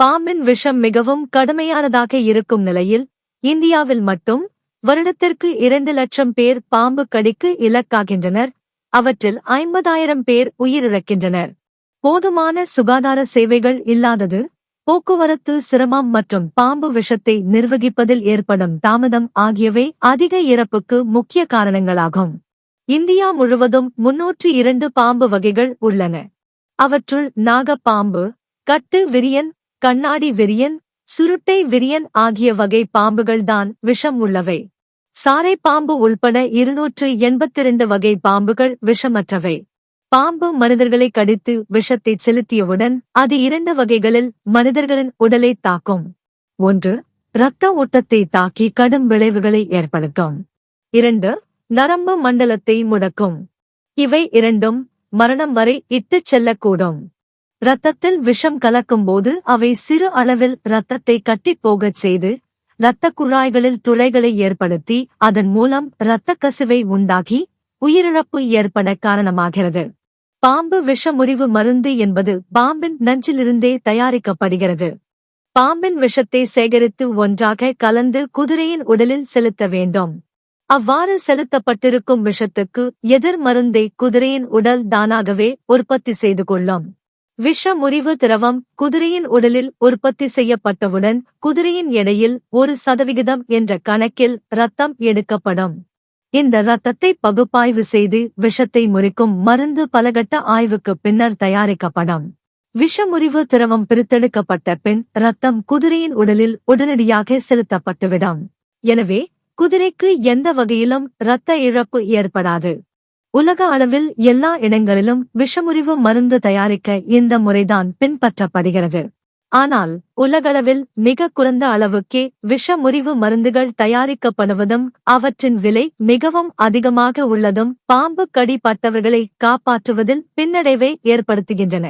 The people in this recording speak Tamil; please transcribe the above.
பாம்பின் விஷம் மிகவும் கடுமையானதாக இருக்கும் நிலையில் இந்தியாவில் மட்டும் வருடத்திற்கு இரண்டு லட்சம் பேர் பாம்பு கடிக்கு இலக்காகின்றனர். அவற்றில் ஐம்பதாயிரம் பேர் உயிரிழக்கின்றனர். போதுமான சுகாதார சேவைகள் இல்லாதது போக்குவரத்து சிரமம் மற்றும் பாம்பு விஷத்தை நிர்வகிப்பதில் ஏற்படும் தாமதம் ஆகியவை அதிக இறப்புக்கு முக்கிய காரணங்களாகும். இந்தியா முழுவதும் முன்னூற்று இரண்டு பாம்பு வகைகள் உள்ளன. அவற்றுள் நாகப்பாம்பு கட்டு விரியன் கண்ணாடி விரியன் சுருட்டை விரியன் ஆகிய வகை பாம்புகள்தான் விஷம் உள்ளவை. சாரை பாம்பு உள்பட இருநூற்று எண்பத்திரண்டு வகை பாம்புகள் விஷமற்றவை. பாம்பு மனிதர்களை கடித்து விஷத்தை செலுத்தியவுடன் அது இரண்டு வகைகளில் மனிதர்களின் உடலை தாக்கும். ஒன்று இரத்த ஓட்டத்தை தாக்கி கடும் விளைவுகளை ஏற்படுத்தும். இரண்டு நரம்பு மண்டலத்தை முடக்கும். இவை இரண்டும் மரணம் வரை இட்டுச் செல்லக்கூடும். இரத்தத்தில் விஷம் கலக்கும்போது அவை சிறு அளவில் இரத்தத்தை கட்டிப் போகச் செய்து இரத்தக் குழாய்களில் துளைகளை ஏற்படுத்தி அதன் மூலம் இரத்தக் கசிவை உண்டாகி உயிரிழப்பு ஏற்பட காரணமாகிறது. பாம்பு விஷமுறிவு மருந்து என்பது பாம்பின் நஞ்சிலிருந்தே தயாரிக்கப்படுகிறது. பாம்பின் விஷத்தை சேகரித்து ஒன்றாக கலந்து குதிரையின் உடலில் செலுத்த வேண்டும். அவ்வாறு செலுத்தப்பட்டிருக்கும் விஷத்துக்கு எதிர் மருந்தை குதிரையின் உடல் தானாகவே உற்பத்தி செய்து கொள்ளும். விஷ முறிவு திரவம் குதிரையின் உடலில் உற்பத்தி செய்யப்பட்டவுடன் குதிரையின் எடையில் ஒரு சதவிகிதம் என்ற கணக்கில் ரத்தம் எடுக்கப்படும். இந்த ரத்தத்தை பகுப்பாய்வு செய்து விஷத்தை முறிக்கும் மருந்து பலகட்ட ஆய்வுக்கு பின்னர் தயாரிக்கப்படும். விஷமுறிவு திரவம் பிரித்தெடுக்கப்பட்ட பின் ரத்தம் குதிரையின் உடலில் உடனடியாக செலுத்தப்பட்டுவிடும். எனவே குதிரைக்கு எந்த வகையிலும் இரத்த இழப்பு ஏற்படாது. உலக அளவில் எல்லா இடங்களிலும் விஷமுறிவு மருந்து தயாரிக்க இந்த முறைதான் பின்பற்றப்படுகிறது. ஆனால் உலகளவில் மிக குறைந்த அளவுக்கே விஷமுறிவு மருந்துகள் தயாரிக்கப்படுவதும் அவற்றின் விலை மிகவும் அதிகமாக உள்ளதும் பாம்பு கடி பட்டவர்களை காப்பாற்றுவதில் பின்னடைவை ஏற்படுத்துகின்றன.